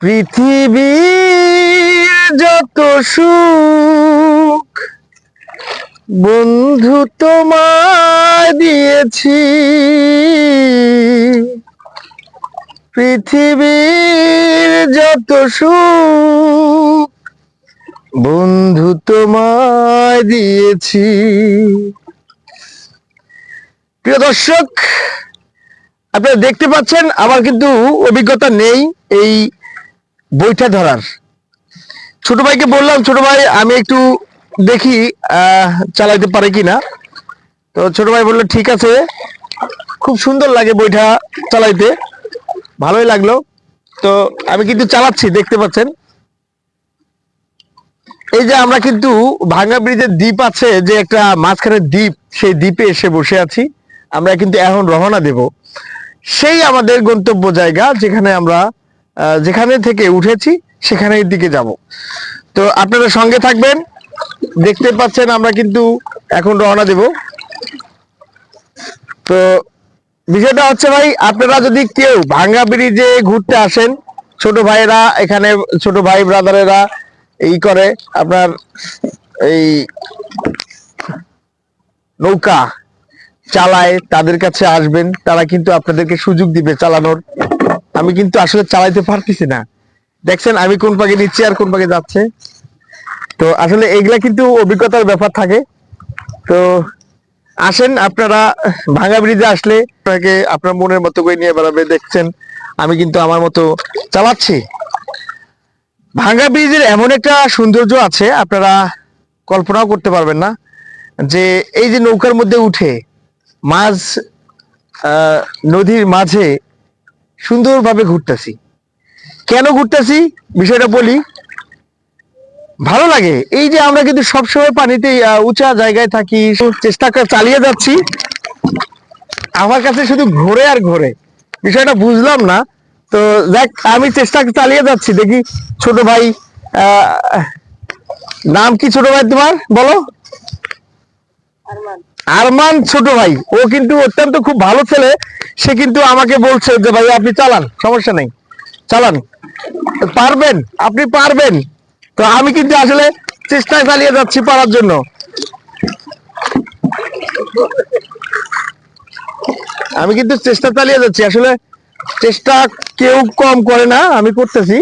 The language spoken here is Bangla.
পৃথিবীর যত সুখ বন্ধু তোমায় দিয়েছি, পৃথিবীর যত সুখ বন্ধু তোমায় দিয়েছি। প্রিয় দর্শক, আপনারা দেখতে পাচ্ছেন, আমার কিন্তু অভিজ্ঞতা নেই এই বইটা ধরার। ছোট ভাইকে বললাম, ছোট ভাই, আমি একটু দেখি চালাইতে পারে কিনা তো ছোট ভাই বলল, ঠিক আছে। খুব সুন্দর লাগে বইটা চালাইতে। ভালোই লাগল। তো আমি কিন্তু চালাচ্ছি, দেখতে পাচ্ছেন। এই যে আমরা কিন্তু ভাঙ্গা ব্রিজের দ্বীপ আছে, যে একটা মাঝখানে দ্বীপ, সেই দ্বীপে এসে বসে আছি। আমরা কিন্তু এখন রওনা দেব। সেই আমাদের গন্তব্য জায়গা, যেখানে আমরা যেখানে থেকে উঠেছি, সেখানের দিকে যাব। তো আপনারা সঙ্গে থাকবেন। দেখতে পাচ্ছেন আমরা কিন্তু এখন রওনা দেব। তো বিষয়টা হচ্ছে ভাই, আপনারা যদি কেউ ভাঙ্গা ব্রিজে ঘুরতে আসেন, ছোট ভাইয়েরা এখানে, ছোট ভাই ব্রাদারেরা এই করে আপনার এই নৌকা চালায়, তাদের কাছে আসবেন। তারা কিন্তু আপনাদেরকে সুযোগ দিবে চালানোর। আমি কিন্তু আসলে চালাইতে পারতেছি না। দেখছেন আমি কোন পাকে নিচ্ছি আর কোন পাকে যাচ্ছে। তো আসলে এগুলা কিন্তু অভিজ্ঞতার ব্যাপার থাকে। তো আসেন আপনারা ভাঙা ব্রিজে আসলে আপনাকে আপনার মনের মতো করে নিয়ে বেড়াবে দেখছেন আমি কিন্তু আমার মতো চালাচ্ছি। ভাঙ্গা ব্রিজের এমন একটা সৌন্দর্য আছে আপনারা কল্পনাও করতে পারবেন না যে এই যে নৌকার মধ্যে উঠে আহ, নদীর মাঝে সুন্দরভাবে ঘুরতেছি। কেন ঘুরতেছি? বিষয়টা বলি। ভালো লাগে। এই যে আমরা কিন্তু সবসময় পানিতে উঁচা জায়গায় থাকি, চেষ্টা চালিয়ে যাচ্ছি। আমার কাছে শুধু ঘোরে আর ঘোরে। বিষয়টা বুঝলাম না। তো দেখ আমি চেষ্টা চালিয়ে যাচ্ছি। দেখি ছোট ভাই নাম কি ছোট ভাই তোমার? বলো। আরমান ছোট ভাই, ও কিন্তু অত্যন্ত খুব ভালো ছেলে। সে কিন্তু আমাকে বলছে যে, ভাই, আপনি চালান, সমস্যা নেই, চালান। পারবেন, আপনি পারবেন। তো আমি কিন্তু আসলে চেষ্টায় চালিয়ে যাচ্ছি পারার জন্য। আমি কিন্তু চেষ্টা চালিয়ে যাচ্ছি। আসলে চেষ্টা কেউ কম করে না, আমি করতেছি।